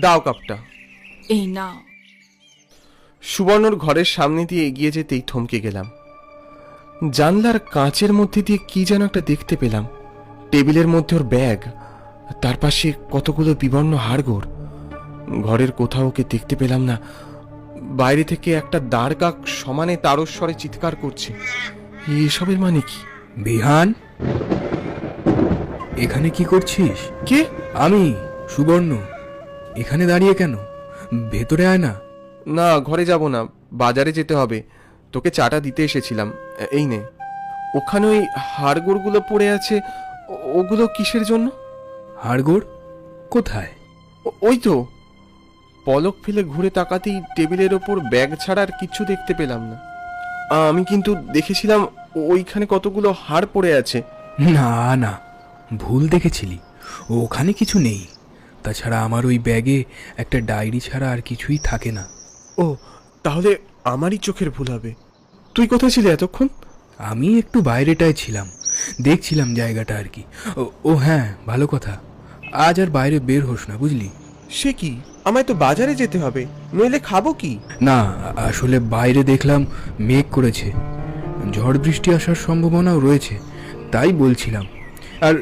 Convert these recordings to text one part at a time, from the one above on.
দাও কাপটা। এই নাও। সুবর্ণর ঘরের সামনে দিয়ে এগিয়ে যেতেই থমকে গেলাম। জানলার কাঁচের মধ্যে দিয়ে কি যেন একটা দেখতে পেলাম। টেবিলের মধ্যে ওর ব্যাগ তার পাশে কতগুলো বিবর্ণ হাড়গোড়। ঘরের কোথাও ওকে দেখতে পেলাম না। বাইরে থেকে একটা দাঁড় কাক সমানে তারস্বরে চিৎকার করছে। এসবের মানে কি? বিহান এখানে কি করছিস? কে? আমি সুবর্ণ। এখানে দাঁড়িয়ে কেন? ভেতরে আয় না। না ঘরে যাব না। বাজারে যেতে হবে। তোকে চাটা দিতে এসেছিলাম। এই নে। ওখানে ওই হাড়গোড়গুলো পড়ে আছে। ওগুলো কিসের জন্য? হাড়গোড়? কোথায়? ওই তো। পলক ফেলে ঘুরে তাকাতেই টেবিলের ওপর ব্যাগ ছাড়া আর কিচ্ছু দেখতে পেলাম না। আমি কিন্তু দেখেছিলাম ওইখানে কতগুলো হাড় পড়ে আছে। না না। ভুল দেখেছিলি। ওখানে কিছু নেই। তাছাড়া আমার ওই ব্যাগে একটা ডায়েরি ছাড়া আর কিছুই থাকে না। ও তাহলে আমারই চোখের ভুল হবে। তুই কোথায় ছিলি এতক্ষণ? আমি একটু বাইরেটায় ছিলাম। দেখছিলাম জায়গাটা আর কি। ও- ও হ্যাঁ ভালো কথা। আজ আর বাইরে বের হোস না বুঝলি? সে কি? আমায় তো বাজারে যেতে হবে নইলে খাব কি? না আসলে বাইরে দেখলাম মেঘ করেছে। ঝড় বৃষ্টি আসার সম্ভাবনাও রয়েছে তাই বলছিলাম। আর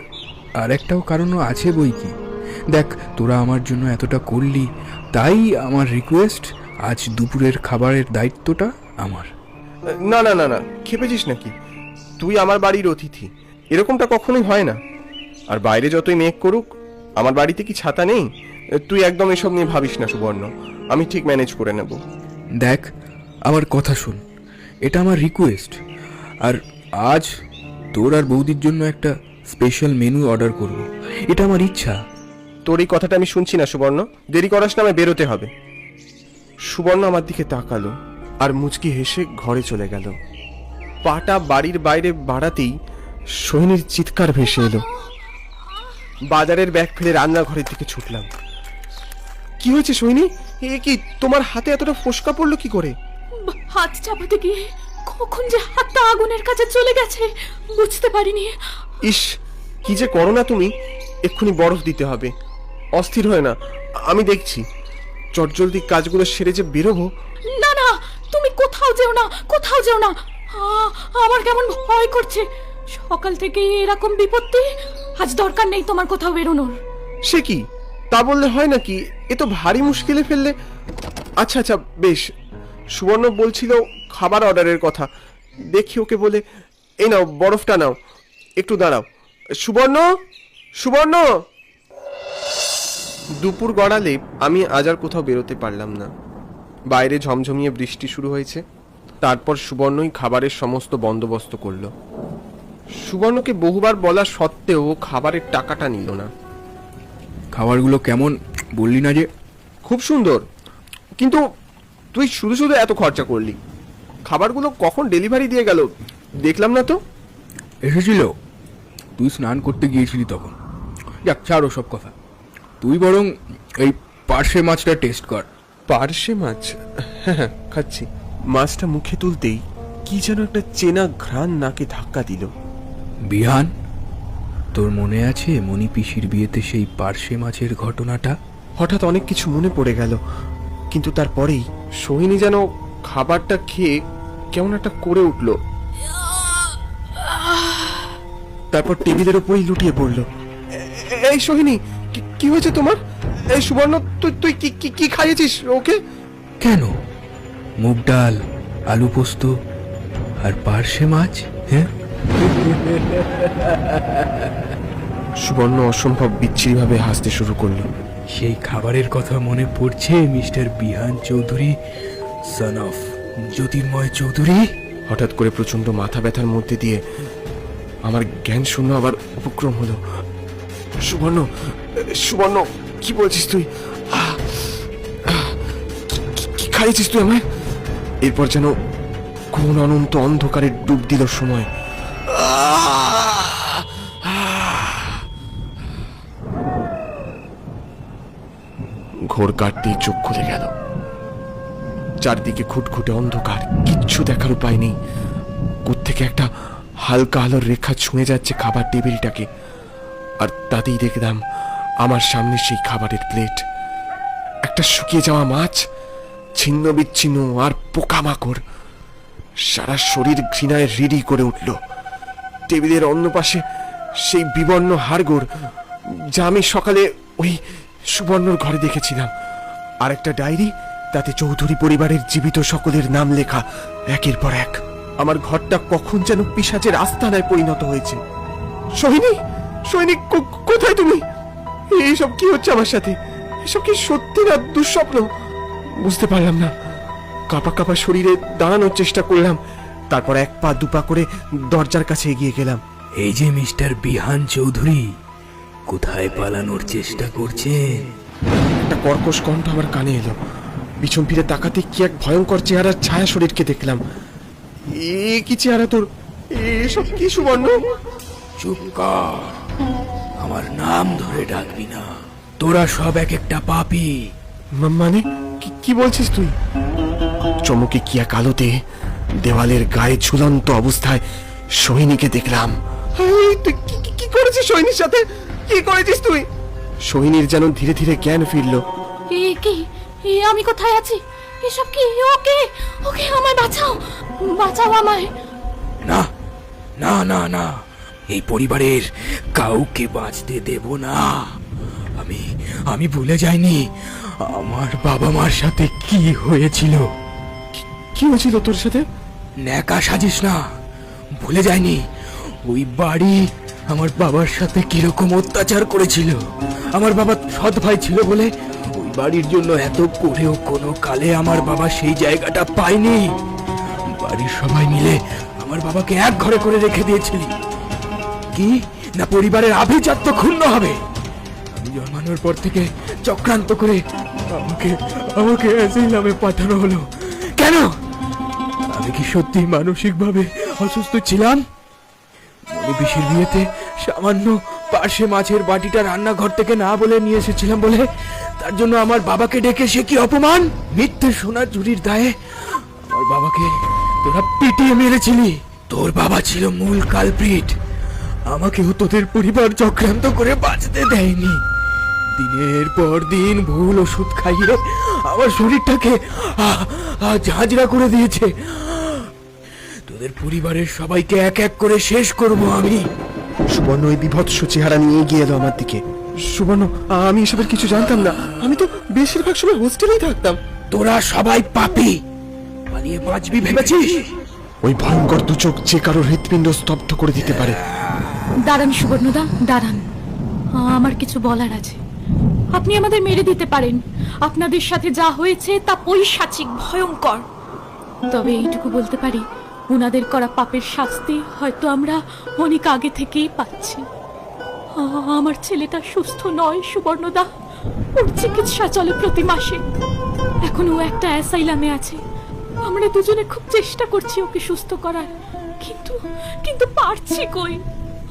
আর একটাও কারণও আছে বই কি? দেখ তোরা আমার জন্য এতটা করলি তাই আমার রিকোয়েস্ট আজ দুপুরের খাবারের দায়িত্বটা আমার। না না না না খেপেছিস নাকি? তুই আমার বাড়ির অতিথি এরকমটা কখনোই হয় না। আর বাইরে যতই মেঘ করুক আমার বাড়িতে কি ছাতা নেই? তুই একদম এসব নিয়ে ভাবিস না সুবর্ণ আমি ঠিক ম্যানেজ করে নেব। দেখ আমার কথা শোন এটা আমার রিকোয়েস্ট আর আজ তোর আর বৌদির জন্য একটা স্পেশাল মেনু অর্ডার করব এটা আমার ইচ্ছা। তোর এই কথাটা আমি শুনছি না সুবর্ণ। দেরি করাস না আমায় বেরোতে হবে। সুবর্ণ আমার দিকে তাকালো আর মুচকি হেসে ঘরে চলে গেল। পাটা বাড়ির বাইরে বাড়াতেই সোহিনীর চিৎকার ভেসে এলো। বাজারের ব্যাগ ফেলে রান্নাঘরের দিকে ছুটলাম। কি হয়েছে সোহিনী? এ কি তোমার হাতে এতটা ফোসকা পড়ল কি করে? হাত চাপাতে গিয়ে কখন যে হাতটা আগুনের কাছে চলে গেছে বুঝতে পারিনি। ইস কি যে করো না তুমি এক্ষুনি বরফ দিতে হবে। অস্থির হয় না। আমি দেখছি। চটজলদি কাজগুলো সেরে যে বেরোবো। না না তুমি কোথাও যেও না কোথাও যেও না। আমার কেমন ভয় করছে। সকাল থেকে এরকম বিপত্তি। আজ দরকার নেই তোমার কোথাও বেরোনোর। সে কি? তা বললে হয় নাকি? এ তো ভারী মুশকিলে ফেললে। আচ্ছা আচ্ছা বেশ। সুবর্ণ বলছিল খাবার অর্ডারের কথা। দেখি ওকে বলে এই নাও বরফটা নাও। একটু দাঁড়াও। সুবর্ণ? সুবর্ণ? দুপুর গড়ালে আমি আজ আর কোথাও বেরোতে পারলাম না। বাইরে ঝমঝমিয়ে বৃষ্টি শুরু হয়েছে। তারপর সুবর্ণই খাবারের সমস্ত বন্দোবস্ত করল। সুবর্ণকে বহুবার বলা সত্ত্বেও খাবারের টাকাটা নিল না। খাবারগুলো কেমন বললি না যে? খুব সুন্দর। কিন্তু তুই শুধু শুধু এত খরচা করলি। খাবারগুলো কখন ডেলিভারি দিয়ে গেল দেখলাম না তো। এসেছিল। তুই স্নান করতে গিয়েছিলি তখন। যাক ছাড়ো সব কথা। তুই বরং এই পার্শে মাছটা টেস্ট কর। পার্শে মাছ? হ্যাঁ হ্যাঁ খাচ্ছি। মাছটা মুখে তুলতেই কি যেন একটা চেনা ঘ্রাণ নাকে ধাক্কা দিল। বিহান তোর মনে আছে মণি পিসির বিয়েতে সেই পার্শে মাছের ঘটনাটা? হঠাৎ অনেক কিছু মনে পড়ে গেল কিন্তু তারপরেই সোহিনী যেন খাবারটা খেয়ে কেমন একটা করে উঠল। তারপর টেবিলের উপরেই লুটিয়ে পড়ল। এই সোহিনী কি- কি হয়েছে তোমার? এই সুবর্ণ তুই তুই কি কি- কি খাইয়েছিস ওকে? কেন? মুগ ডাল আলু পোস্ত আর পার্শে মাছ হ্যাঁ? সুবর্ণ অসম্ভব বিচ্ছিরিভাবে হাসতে শুরু করল। সেই খাবারের কথা মনে পড়ছে mister Bihan Chowdhury son of Jyotirmoy Chowdhury? হঠাৎ করে প্রচণ্ড মাথা ব্যথার মধ্যে দিয়ে আমার জ্ঞান শূন্য আবার উপক্রম হলো। সুবর্ণ সুবর্ণ, কি বলছিস তুই? কি- খাইয়েছিস তুই আমায়? এরপর যেন কোন অনন্ত অন্ধকারে ডুব দিল সময়। ঘোর কাটতেই চোখ খুলে গেল। চারদিকে খুটখুটে অন্ধকার, কিচ্ছু দেখার উপায় নেই। কোত্থেকে একটা হালকা আলোর রেখা ছুঁয়ে যাচ্ছে খাবার টেবিলটাকে। আর তাতেই দেখলাম আমার সামনে সেই খাবারের প্লেট। একটা শুকিয়ে যাওয়া মাছ, ছিন্ন বিচ্ছিন্ন আর পোকামাকড়। সারা শরীর ঘৃণায় রিডি করে উঠল। টেবিলের অন্য পাশে সেই বিবর্ণ হাড়গোড়, যা আমি সকালে ওই সুবর্ণর ঘরে দেখেছিলাম। আর একটা ডায়েরি, তাতে চৌধুরী পরিবারের জীবিত সকলের নাম লেখা, একের পর এক। আমার ঘরটা কখন যেন পিসাচের আস্তানায় পরিণত হয়েছে। সোহিনী সোহিনী, কো- কোথায় তুমি? এইসব কি হচ্ছে আমার সাথে? এসব কি সত্যি না দুঃস্বপ্ন? বুঝতে পারলাম না। কাপা কাপা শরীরে দাঁড়ানোর চেষ্টা করলাম। তারপর এক পা দুপা করে দরজার কাছে এগিয়ে গেলাম। এই যে মিস্টার বিহান চৌধুরী কোথায় পালানোর চেষ্টা করছেন? একটা কর্কশ কণ্ঠ আমার কানে এলো। পিছন ফিরে তাকাতে কি এক ভয়ঙ্কর চেহারার ছায়া শরীরকে দেখলাম। এ কি চেহারা তোর? এসব কি সুবর্ণ? চুপ কর। আমার নাম ধরে ডাকবি না। তোরা সব এক একটা পাপি। মা- মানে? কি- কি বলছিস তুই? চমকে কি এক আলোতে দেওয়ালের গায়ে ঝুলন্ত অবস্থায় সোহিনীকে দেখলাম। তুই কি- কি- কি করেছিস সোহিনীর সাথে? কি করেছিস তুই? সোহিনীর যেন ধীরে ধীরে জ্ঞান ফিরল। এ কি এ আমি কোথায় আছি? এসব কি ওকে ওকে আমায় বাঁচাও বাঁচাও আমায়। না না না না। এই পরিবারের কাউকে বাঁচতে দেব না। আমি আমি ভুলে যাইনি আমার বাবা মার সাথে কি হয়েছিল? কি হয়েছিল তোর সাথে? ন্যাকা সাজিস না ভুলে যায়নি ওই বাড়ি আমার বাবার সাথে কীরকম অত্যাচার করেছিল। আমার বাবা সৎ ভাই ছিল বলে ওই বাড়ির জন্য এত করেও কোনো কালে আমার বাবা সেই জায়গাটা পায়নি। বাড়ির সবাই মিলে আমার বাবাকে এক ঘরে করে রেখে দিয়েছিলি। কি? না পরিবারের আভিজাত্য ক্ষুণ্ণ হবে। আমি জন্মানোর পর থেকে চক্রান্ত করে আমাকে আমাকে অ্যাসিলামে পাঠানো হলো। কেন? আমি কি সত্যি মানসিকভাবে অসুস্থ ছিলাম? বিয়েতে সামান্য পার্শ্বে মাছের বাটিটা রান্নাঘর থেকে না বলে নিয়ে এসেছিলাম বলে তার জন্য আমার বাবাকে ডেকে সে কি অপমান? মিথ্যে সোনার চুরির দায়ে আমার বাবাকে তোরা পিটিয়ে মেরেছিলি। তোর বাবা ছিল মূল কালপ্রিট। আমাকেও তোদের পরিবার চক্রান্ত করে বাঁচতে দেয়নি। দিনের পর দিন ভুল ওষুধ খাইয়ে আমার শরীরটাকে ঝাঁঝরা করে দিয়েছে। তোদের পরিবারের সবাইকে এক এক করে শেষ করব আমি। সুবর্ণ ওই বিভৎস চেহারা নিয়ে গিয়ে এলো আমার দিকে। সুবর্ণ আমি এসবের কিছু জানতাম না। আমি তো বেশিরভাগ সময় হোস্টেলেই থাকতাম। তোরা সবাই পাপি। পালিয়ে বাঁচবি ভেবেছিস? ওই ভয়ঙ্কর দু চোখ যে কারোর হৃৎপিণ্ড স্তব্ধ করে দিতে পারে। দাঁড়ান সুবর্ণদা, দাঁড়ান। আমার কিছু বলার আছে। আপনি আমাদের মেরে দিতে পারেন। আপনাদের সাথে যা হয়েছে তা পৈশাচিক ভয়ঙ্কর। তবে এইটুকু বলতে পারি ওনাদের করা পাপের শাস্তি হয়তো আমরা অনেক আগে থেকেই পাচ্ছি। আমার ছেলেটা সুস্থ নয় সুবর্ণদা। ওর চিকিৎসা চলে প্রতি মাসে। এখন ও একটা অ্যাসাইলামে আছে। আমরা দুজনে খুব চেষ্টা করছি ওকে সুস্থ করার। কিন্তু কিন্তু পারছি কই?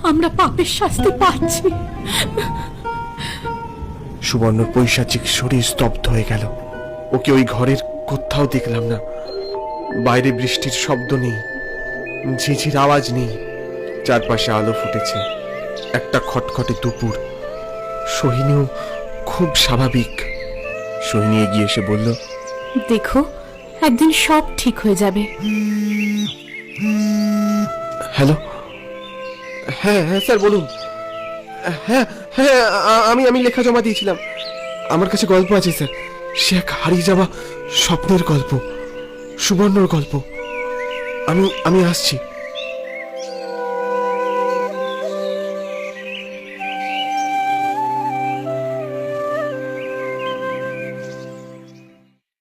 আমরা পাপের শাস্তি পাচ্ছি। সুবর্ণর পৈশাচিক শরীর স্তব্ধ হয়ে গেল। ওকে ওই ঘরের কোথাও দেখলাম না। বাইরে বৃষ্টির শব্দ নেই ঝিঝির আওয়াজ নেই। চারপাশে আলো ফুটেছে একটা খটখটে দুপুর। সোহিনীও খুব স্বাভাবিক। সোহিনী এগিয়ে এসে বলল দেখো একদিন সব ঠিক হয়ে যাবে। হ্যালো? হ্যাঁ হ্যাঁ স্যার, বলুন। হ্যাঁ হ্যাঁ আমি আমি লেখা জমা দিয়েছিলাম। আমার কাছে গল্প আছে, স্যার। সে এক হারিয়ে যাওয়া স্বপ্নের গল্প, সুবর্ণর গল্প। আমি আমি আসছি।